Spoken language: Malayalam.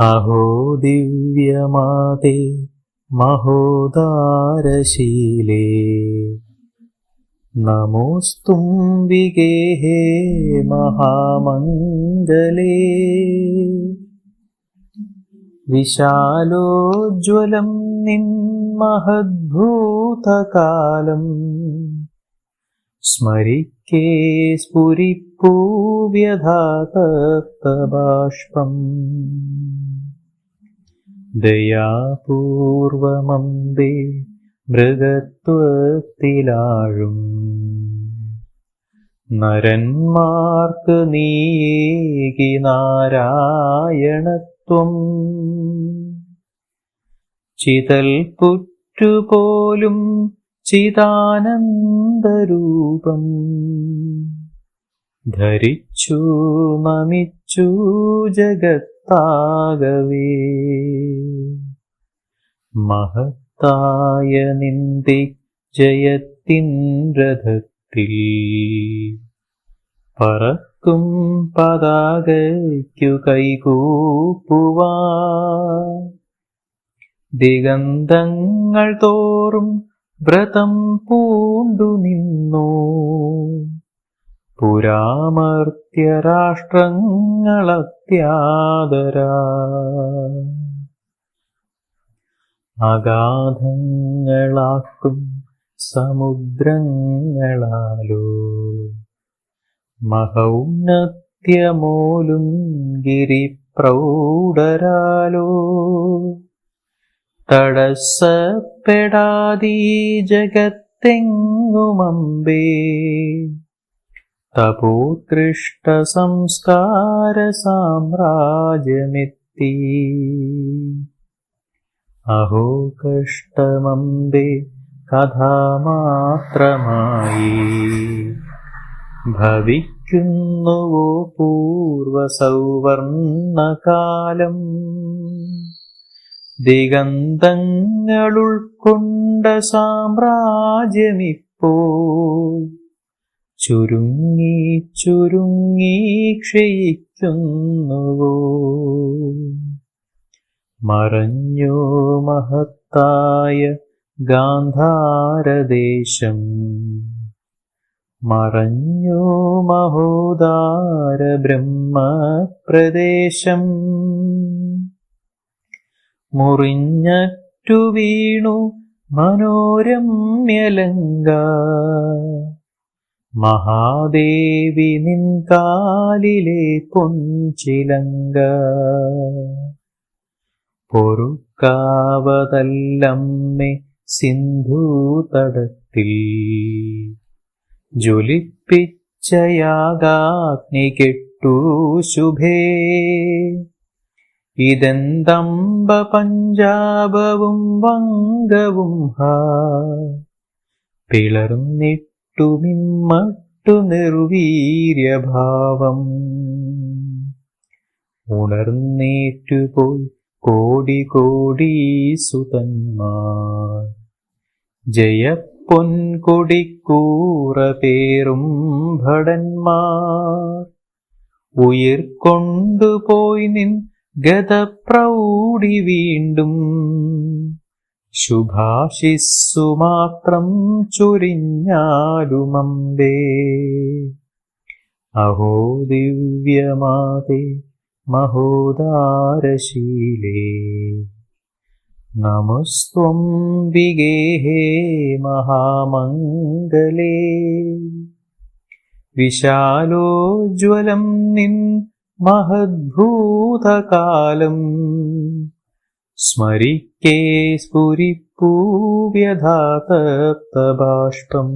अहो दिव्यमाते महोदारशीले। नमोऽस्तु विगेहे महामङ्गले। विशालोज्ज्वलं निन्महद्भूतकालम् स्मरिके स्फुरि വ്യഥാതപ്തബാഷ്പം ദയാപൂർവമമ്പേ മൃഗത്വത്തിലാഴും. നരന്മാർക്ക് നീകി നാരായണത്വം. ചിതൽ പുറ്റുപോലും ചിദാനന്ദരൂപം. ധരിച്ചു നമിച്ചു ജഗത്താകവേ. മഹത്തായ നിന്ദി ജയത്തിൻ രഥത്തിൽ പറക്കും പതാകയ്ക്കു കൈകൂപ്പുവാ ദിഗന്ധങ്ങൾ തോറും വ്രതം പൂണ്ടു നിന്നു. പുരാമർത്യരാഷ്ട്രങ്ങളത്യാദരാ അഗാധങ്ങളാക്കും സമുദ്രങ്ങളാലോ. മഹൗന്നത്യമോലും ഗിരിപ്രൗഢരാലോ. തടസ്സപ്പെടാതീ ജഗത്തെങ്ങുമമ്പേ തപോത്കൃഷ്ട സംസ്കാര कष्टमम्बे കഥാമാത്രമായി. ഭവിക്കുന്നുവോ പൂർവസൗവർണകാലം. ദിഗന്ധങ്ങളുൾക്കൊണ്ട സാമ്രാജ്യമിപ്പോ ചുരുങ്ങി ചുരുങ്ങി ക്ഷയിക്കുന്നുവോ? മറഞ്ഞോ മഹത്തായ ഗാന്ധാരദേശം മറഞ്ഞോ മഹോദാര ബ്രഹ്മപ്രദേശം മുറിഞ്ഞറ്റു വീണു മനോരമ്യലങ്ക മഹാദേവി നിൻ കാലിലെ പൊഞ്ചിലങ്ക. പൊറുക്കാവതല്ലമ്മെ സിന്ധൂതടത്തിൽ. ജ്വലിപ്പിച്ചയാഗാഗ്നി കെട്ടു ശുഭേ. ഇതെന്തമ്പ പഞ്ചാബവും വങ്കവും ഹാ. പിളർന്നിട്ടു മിമ്മട്ടു നിർവീര്യഭാവം ഉണർന്നേറ്റുപോയി കോടി കോടി സുതന്മാർ. ജയപ്പൊൻകൊടിക്കൂറ പേറും ഭടന്മാർ. ഉയിർക്കൊണ്ടുപോയി നിൻ ഗതപ്രൗഢി വീണ്ടും ശുഭാശിസ്സു മാത്രം ചൊരിഞ്ഞാലുമമ്പേ. അഹോ ദിവ്യമാതേ മഹോദാരശീലേ. നമസ്ത്വം വിഗേഹേ മഹാമംഗലേ. വിശാലോജ്വലം നിൻ മഹദ്ഭൂതകാലം. സ്മരിക്കേ സ്ഫുരിപ്പൂ വ്യഥാതപ്തബാഷ്പം